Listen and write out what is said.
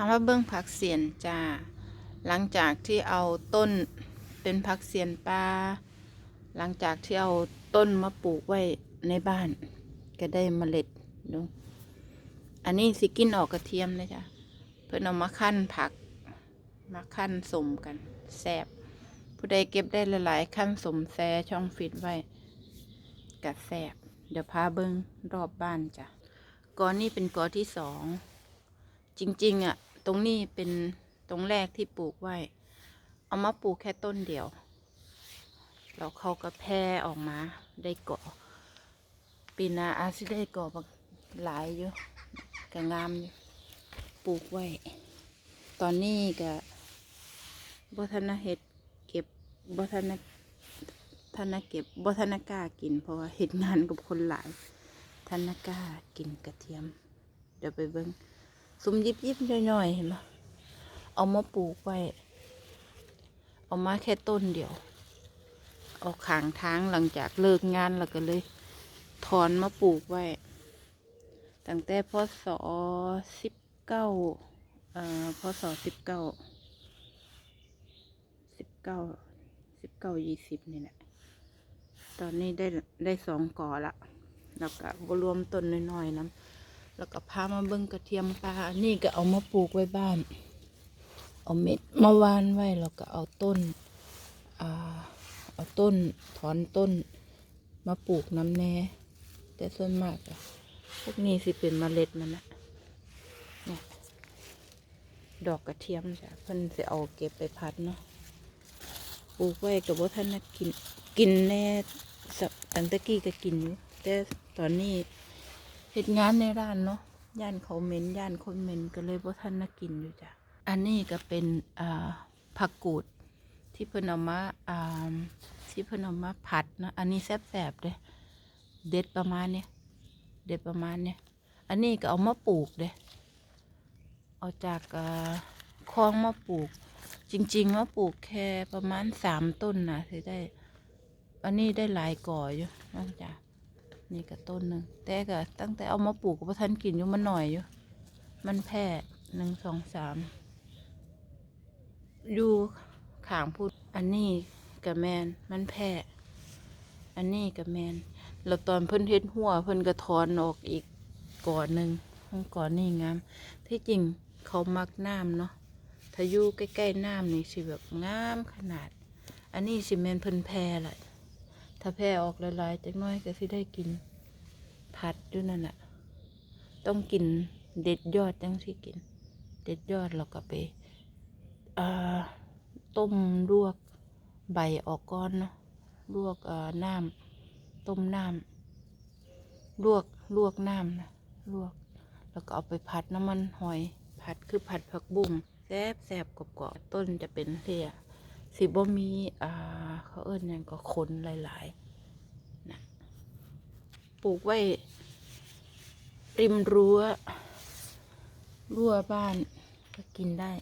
ามาเบิ้งผักเสียนจ้า หลังจากที่เอาต้นเป็นผักเสียนปลาหลังจากที่เอาต้นมาปลูกไว้ในบ้าน ก็ได้เมล็ดดูอันนี้สิกินออกกระเทียมนะจ๊ะเพื่อนเอามาขั้นผัก มาขั้นสมกันแซบผู้ใดเก็บได้หลายๆขั้นสมแซช่องฟิตไว้กัแซบเดี๋ยวพาเบิ้งรอบบ้านจ้ะกอนี้เป็นกอที่สองจริง ๆอะ ตรงนี้เป็นตรงแรกที่ปลูกไว้ เอามาปลูกแค่ต้นเดียว แล้วเขาก็แพร่ออกมาได้เกาะปีนาอาจสิได้เกาะบักหลายอยู่ก็งามอยู่ปลูกไว้ ตอนนี้ก็บ่ทันนะเฮ็ดเก็บบ่ทันนะทันเก็บบ่ทันนะกากิน เพราะว่าเฮ็ดงานกับคนหลายทันนะกากินกระเทียม เดี๋ยวไปเบิ่ง สุมยิบยิบย่อยๆเห็นไหมเอามาปลูกไว้ เอามาแค่ต้นเดียว เอาขางทางหลังจากเลิกงานแล้วก็เลย ถอนมาปลูกไว้ ตั้งแต่พศสิบเก้าเอ่อพศสิบเก้าสิบเก้าสิบเก้ายี่สิบนี่แหละ ตอนนี้ได้ได้สองกอละแล้วก็รวมต้นน้อยๆน้ำ แล้วก็พามาเบิ่งกระเทียมปลาอันนี่ก็เอามาปลูกไว้บ้าน เอาเม็ดมาวานไว้แล้วก็เอาต้นอ่าเอาต้นถอนต้นมาปลูกน้ำแน่แต่ส่วนมากอะพวกนี้สิเป็นเมล็ดมันนะเนี่ยดอกกระเทียมจ้ะเพิ่นสิเอาเก็บไปพัดเนาะปลูกไว้กับว่าท่านกินกินแน่สับตั้งแตะกี้ก็กินอยู่แต่ตอนนี้ เหตุงานในร้านเนาะย่านเขาเหม็นย่านคนเหม็นก็เลยบ่ทันน่ากินอยู่จ้ะอันนี้ก็เป็นอ่าผักกูดที่เพิ่นเอามาอ่าที่เพิ่นเอามาผัดเนาะอันนี้แซ่บๆเลยเด็ดประมาณเนี้ยเด็ดประมาณเนี้ยอันนี้ก็เอามาปลูกเด้เอาจากอ่าคลองมาปลูก จริงๆว่าปลูกแค่ประมาณสามต้นนะถึงได้ อันนี้ได้หลายก่ออยู่นอกจาก นี่ก็ต้นหนึ่งแต่ก็ตั้งแต่เอามาปลูกก็บ่ทันกินอยู่มันหน่อยอยู่ มันแพร่หนึ่งสองสามอยู่ขางพูด อันนี้กับแมนมันแพร่อันนี้กับแมนแล้วตอนเพิ่นเฮ็ดหัว เพิ่นก็ถอนออกอีกก่อนหนึ่งก่อนนี่งามที่จริงเขามักน้ำเนาะถ้าอยู่ใกล้ๆน้ำนี่สิแบบงามขนาด อันนี้สิแมนเพิ่นแพร่แหละาแพ้ออกหลายๆจักน้อยก็สิได้กินผัดอยู่นั่นแหละต้องกินเด็ดยอดจังสิกิน เด็ดยอดเราก็ไปต้มลวกใบออกก้อนเนาะลวกน้ำต้มน้ำลวกลวกน้ำนะลวก แล้วก็เอาไปผัดน้ำมันหอย ผัดคือผัดผักบุ้งแซบแซบกรอบๆต้นจะเป็นเทียสิบ่มีอ่า เขาเอิ้นยังก็ขนหลายๆนะปลูกไว้ ริมรั้ว รั้วบ้านก็กินได้